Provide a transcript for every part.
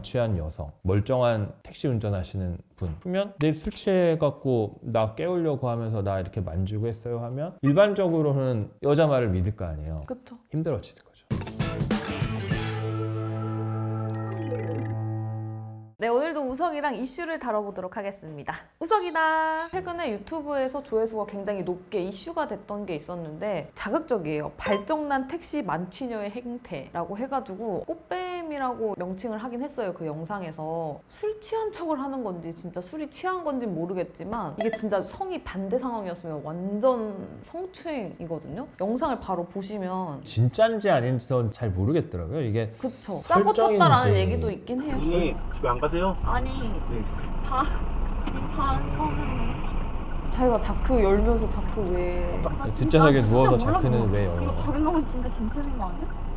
안 취한 여성, 멀쩡한 택시 운전하시는 분 그러면 내 술 취해갖고 나 깨우려고 하면서 나 이렇게 만지고 했어요 하면 일반적으로는 여자 말을 믿을 거 아니에요. 그쵸. 힘들어지는 거죠. 네, 오늘도 우석이랑 이슈를 다뤄보도록 하겠습니다. 우석이다! 최근에 유튜브에서 조회수가 굉장히 높게 이슈가 됐던 게 있었는데 자극적이에요. 발정난 택시 만취녀의 행태라고 해가지고 꽃 뱀이라고 명칭을 하긴 했어요. 그 영상에서 술 취한 척을 하는 건지 진짜 술이 취한 건지 모르겠지만 이게 진짜 성이 반대 상황이었으면 완전 성추행이거든요. 영상을 바로 보시면 진짠지 아닌지는 잘 모르겠더라고요. 이게 그쵸. 짜고 설정인지. 쳤다라는 얘기도 있긴 해요. 선생님 집에 안 가세요? 아니 네. 다, 다 처음에 자기가 자크 열면서 자크 왜 뒷좌석에 누워서 자크는 왜 열어? 이거 다른 놈은 진짜 진짜인 거 아니야?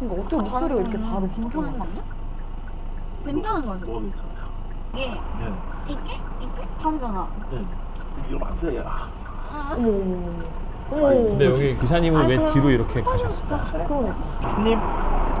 그러니까 어떻게 목소리가 이렇게 바로 괜찮은 거 아니야? 괜찮은 거 아니야? 괜찮아요? 이게 네. 이게 이게 처음잖아 네. 이러면 안 돼. 아, 아, 어머 어머 어머 근데 여기 기사님은 왜 뒤로 이렇게 가셨을까? 그러니까 손님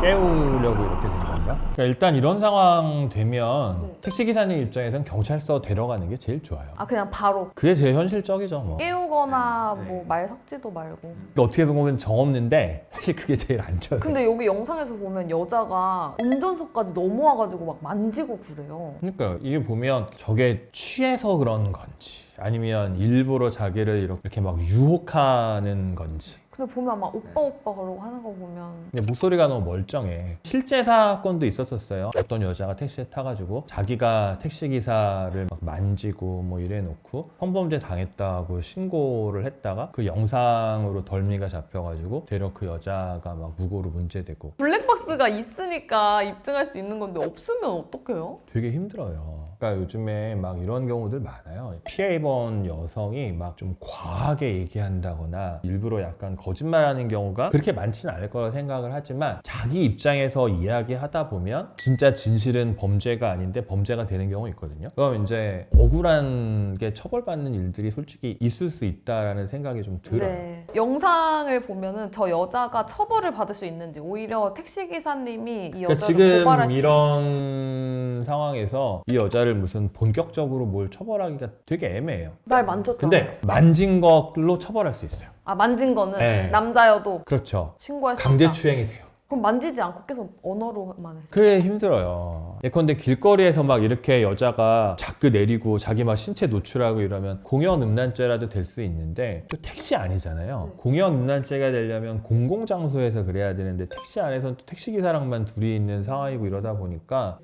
깨우려고 이렇게 된 건가? 그러니까 일단 이런 상황 되면 네. 택시 기사님 입장에선 경찰서 데려가는 게 제일 좋아요. 아 그냥 바로 그게 제일 현실적이죠. 뭐. 깨우거나 네. 뭐 말 섞지도 말고 그러니까 어떻게 보면 정 없는데 사실 그게 제일 안전해. 근데 여기 영상에서 보면 여자가 운전석까지 넘어와가지고 막 만지고 그래요 그러니까 이게 보면 저게 취해서 그런 건지 아니면 일부러 자기를 이렇게 막 유혹하는 건지 근데 보면 막 오빠 오빠 그러고 하는 거 보면 근데 목소리가 너무 멀쩡해. 실제 사건도 있었었어요. 어떤 여자가 택시에 타가지고 자기가 택시 기사를 막 만지고 뭐 이래놓고 성범죄 당했다고 신고를 했다가 그 영상으로 덜미가 잡혀가지고 되려 그 여자가 막 무고로 문제되고 블랙박스가 있으니까 입증할 수 있는 건데 없으면 어떡해요? 되게 힘들어요. 그러니까 요즘에 막 이런 경우들 많아요. 피해 입은 여성이 막 좀 과하게 얘기한다거나 일부러 약간 거짓말하는 경우가 그렇게 많지는 않을 거라 생각을 하지만 자기 입장에서 이야기하다 보면 진짜 진실은 범죄가 아닌데 범죄가 되는 경우 있거든요. 그럼 이제 억울한 게 처벌받는 일들이 솔직히 있을 수 있다라는 생각이 좀 들어요. 네. 영상을 보면은 저 여자가 처벌을 받을 수 있는지 오히려 택시 기사님이 이 그러니까 여자를 지금 고발할 수 이런 상황에서 이 여자를 무슨 본격적으로 뭘 처벌하기가 되게 애매해요. 날 만졌잖아. 근데 만진 걸로 처벌할 수 있어요. 아 만진 거는 네. 남자여도 그렇죠. 신고할 수 강제 있다. 추행이 돼요. 그럼 만지지 않고 계속 언어로만 했어. 그게 힘들어요. 예컨대 길거리에서 막 이렇게 여자가 자꾸 내리고 자기 막 신체 노출하고 이러면 공연 음란죄라도 될 수 있는데 또 택시 아니잖아요. 네. 공연 음란죄가 되려면 공공장소에서 그래야 되는데 택시 안에서는 또 택시 기사랑만 둘이 있는 상황이고 이러다 보니까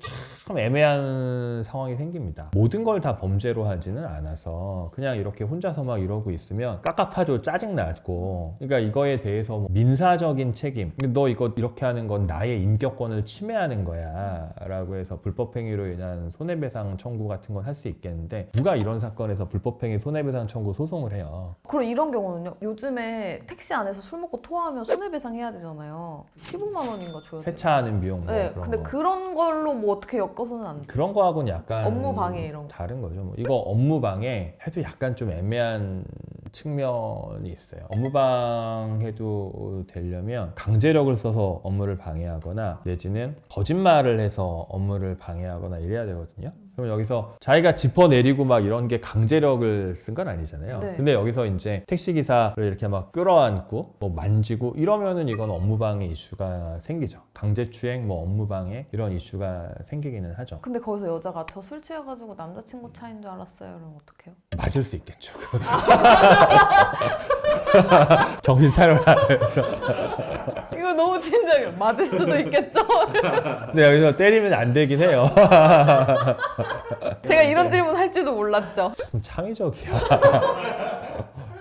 참 애매한 상황이 생깁니다. 모든 걸 다 범죄로 하지는 않아서 그냥 이렇게 혼자서 막 이러고 있으면 깝깝하죠. 짜증나고. 그러니까 이거에 대해서 뭐 민사적인 책임. 너 이거 이 렇게 하는 건 나의 인격권을 침해하는 거야. 라고 해서 불법행위로 인한 손해배상 청구 같은 건 할 수 있겠는데 누가 이런 사건에서 불법행위 손해배상 청구 소송을 해요. 그럼 이런 경우는요. 요즘에 택시 안에서 술 먹고 토하면 손해배상 해야 되잖아요. 15만 원인가 줘야 돼요. 세차하는 비용 뭐 네, 그런 근데 거. 그런 걸로 뭐 어떻게 엮어서는 안 돼. 그런 거하고는 약간 업무 방해 이런 거. 다른 거죠. 뭐 이거 업무 방해 해도 약간 좀 애매한 측면이 있어요. 업무 방해도 되려면 강제력을 써서 업무를 방해하거나 내지는 거짓말을 해서 업무를 방해하거나 이래야 되거든요. 그럼 여기서 자기가 짚어내리고 막 이런 게 강제력을 쓴 건 아니잖아요. 네. 근데 여기서 이제 택시 기사를 이렇게 막 끌어안고 뭐 만지고 이러면은 이건 업무 방해 이슈가 생기죠. 강제추행, 뭐 업무 방해 이런 이슈가 생기기는 하죠. 근데 거기서 여자가 저 술 취해가지고 남자친구 차인 줄 알았어요. 그럼 어떡해요? 맞을 수 있겠죠. 정신 차려라. 그래서. 이거 너무 진작에 맞을 수도 있겠죠? 근데 여기서 때리면 안 되긴 해요. 제가 이런 질문 할지도 몰랐죠. 참 창의적이야.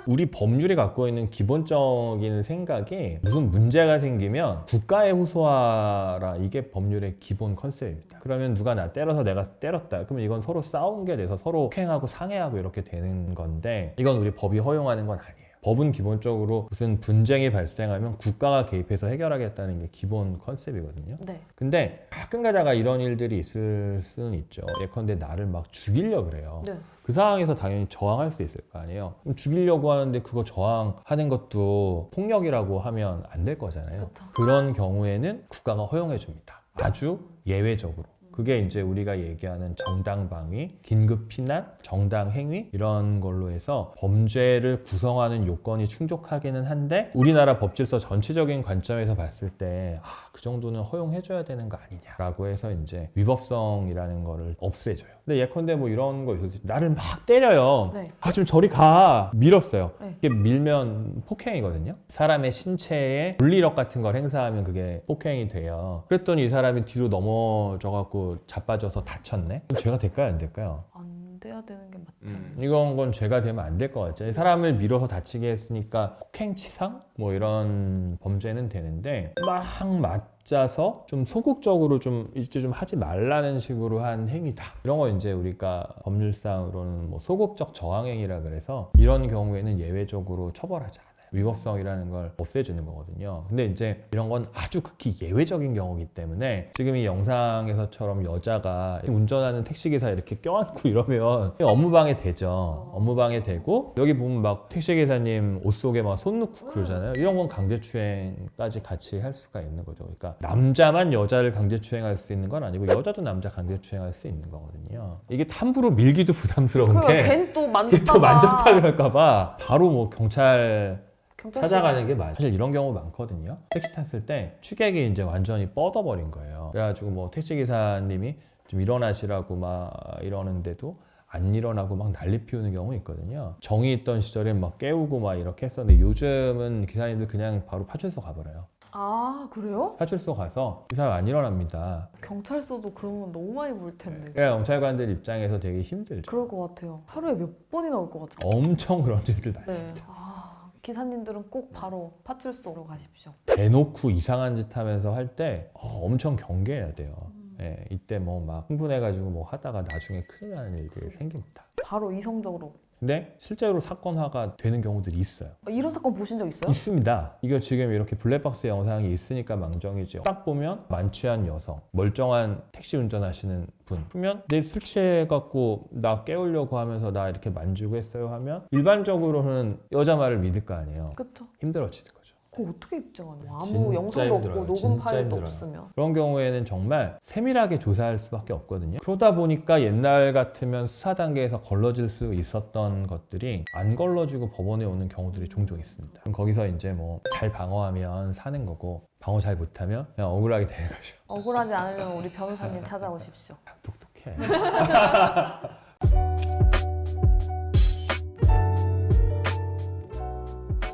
우리 법률이 갖고 있는 기본적인 생각이 무슨 문제가 생기면 국가에 호소하라 이게 법률의 기본 컨셉입니다. 그러면 누가 나 때려서 내가 때렸다. 그러면 이건 서로 싸운 게 돼서 서로 폭행하고 상해하고 이렇게 되는 건데 이건 우리 법이 허용하는 건 아니에요. 법은 기본적으로 무슨 분쟁이 발생하면 국가가 개입해서 해결하겠다는 게 기본 컨셉이거든요. 네. 근데 가끔 가다가 이런 일들이 있을 수는 있죠. 예컨대 나를 막 죽이려 그래요. 네. 그 상황에서 당연히 저항할 수 있을 거 아니에요. 죽이려고 하는데 그거 저항하는 것도 폭력이라고 하면 안 될 거잖아요. 그쵸. 그런 경우에는 국가가 허용해 줍니다. 아주 예외적으로. 그게 이제 우리가 얘기하는 정당 방위, 긴급 피난, 정당 행위 이런 걸로 해서 범죄를 구성하는 요건이 충족하기는 한데 우리나라 법질서 전체적인 관점에서 봤을 때 아, 그 정도는 허용해줘야 되는 거 아니냐라고 해서 이제 위법성이라는 거를 없애줘요. 근데 예컨대 뭐 이런 거 있었어요. 나를 막 때려요. 네. 아 좀 저리 가 밀었어요. 네. 이게 밀면 폭행이거든요. 사람의 신체에 물리력 같은 걸 행사하면 그게 폭행이 돼요. 그랬더니 이 사람이 뒤로 넘어져 갖고 자빠져서 다쳤네. 그럼 죄가 될까요, 안 될까요? 안 돼야 되는 게 맞죠. 음, 이건 건 죄가 되면 안 될 것 같죠. 사람을 밀어서 다치게 했으니까 폭행치상 뭐 이런 범죄는 되는데 막 맞자서 좀 소극적으로 좀 이제 좀 하지 말라는 식으로 한 행위다. 이런 거 이제 우리가 법률상으로는 뭐 소극적 저항행위라 그래서 이런 경우에는 예외적으로 처벌하지 않아요. 위법성이라는 걸 없애주는 거거든요. 근데 이제 이런 건 아주 극히 예외적인 경우이기 때문에 지금 이 영상에서처럼 여자가 운전하는 택시기사 이렇게 껴안고 이러면 업무방해 되죠. 업무방해 되고 여기 보면 막 택시기사님 옷 속에 막 손 넣고 그러잖아요. 이런 건 강제추행까지 같이 할 수가 있는 거죠. 그러니까 남자만 여자를 강제추행할 수 있는 건 아니고 여자도 남자 강제추행할 수 있는 거거든요. 이게 함부로 밀기도 부담스러운 게 괜히 또 만졌다가 바로 뭐 경찰 찾아가는 게 맞아요. 사실 이런 경우 많거든요. 택시 탔을 때 취객이 이제 완전히 뻗어버린 거예요. 그래가지고 뭐 택시 기사님이 좀 일어나시라고 막 이러는데도 안 일어나고 막 난리 피우는 경우 있거든요. 정이 있던 시절엔 막 깨우고 막 이렇게 했었는데 요즘은 기사님들 그냥 바로 파출소 가버려요. 아 그래요? 파출소 가서 이 사람 안 일어납니다. 경찰서도 그러면 너무 많이 볼 텐데. 그러니까 경찰관들 입장에서 되게 힘들죠. 그럴 것 같아요. 하루에 몇 번이나 올 것 같아요. 엄청 그런 일들 많습니다. 네. 아, 기사님들은 꼭 바로 파출소로 가십시오. 대놓고 이상한 짓 하면서 할 때 엄청 경계해야 돼요. 예, 이때 뭐 막 흥분해가지고 뭐 하다가 나중에 큰일 나는 일들이 생깁니다. 바로 이성적으로. 근데 실제로 사건화가 되는 경우들이 있어요. 어, 이런 사건 보신 적 있어요? 있습니다. 이거 지금 이렇게 블랙박스 영상이 있으니까 망정이죠. 딱 보면 만취한 여성, 멀쩡한 택시 운전하시는 분. 그러면 내 술 취해갖고 나 깨우려고 하면서 나 이렇게 만지고 했어요 하면 일반적으로는 여자 말을 믿을 거 아니에요. 그쵸. 힘들어지는 거죠. 그거 어떻게 입증하냐? 아무 진짜 영상도 힘들어요. 없고 녹음 진짜 파일도 힘들어요. 없으면. 그런 경우에는 정말 세밀하게 조사할 수밖에 없거든요. 그러다 보니까 옛날 같으면 수사 단계에서 걸러질 수 있었던 것들이 안 걸러지고 법원에 오는 경우들이 종종 있습니다. 그럼 거기서 이제 뭐 잘 방어하면 사는 거고 방어 잘 못하면 그냥 억울하게 되는 거죠. 억울하지 않으면 우리 변호사님 찾아오십시오. 똑똑해.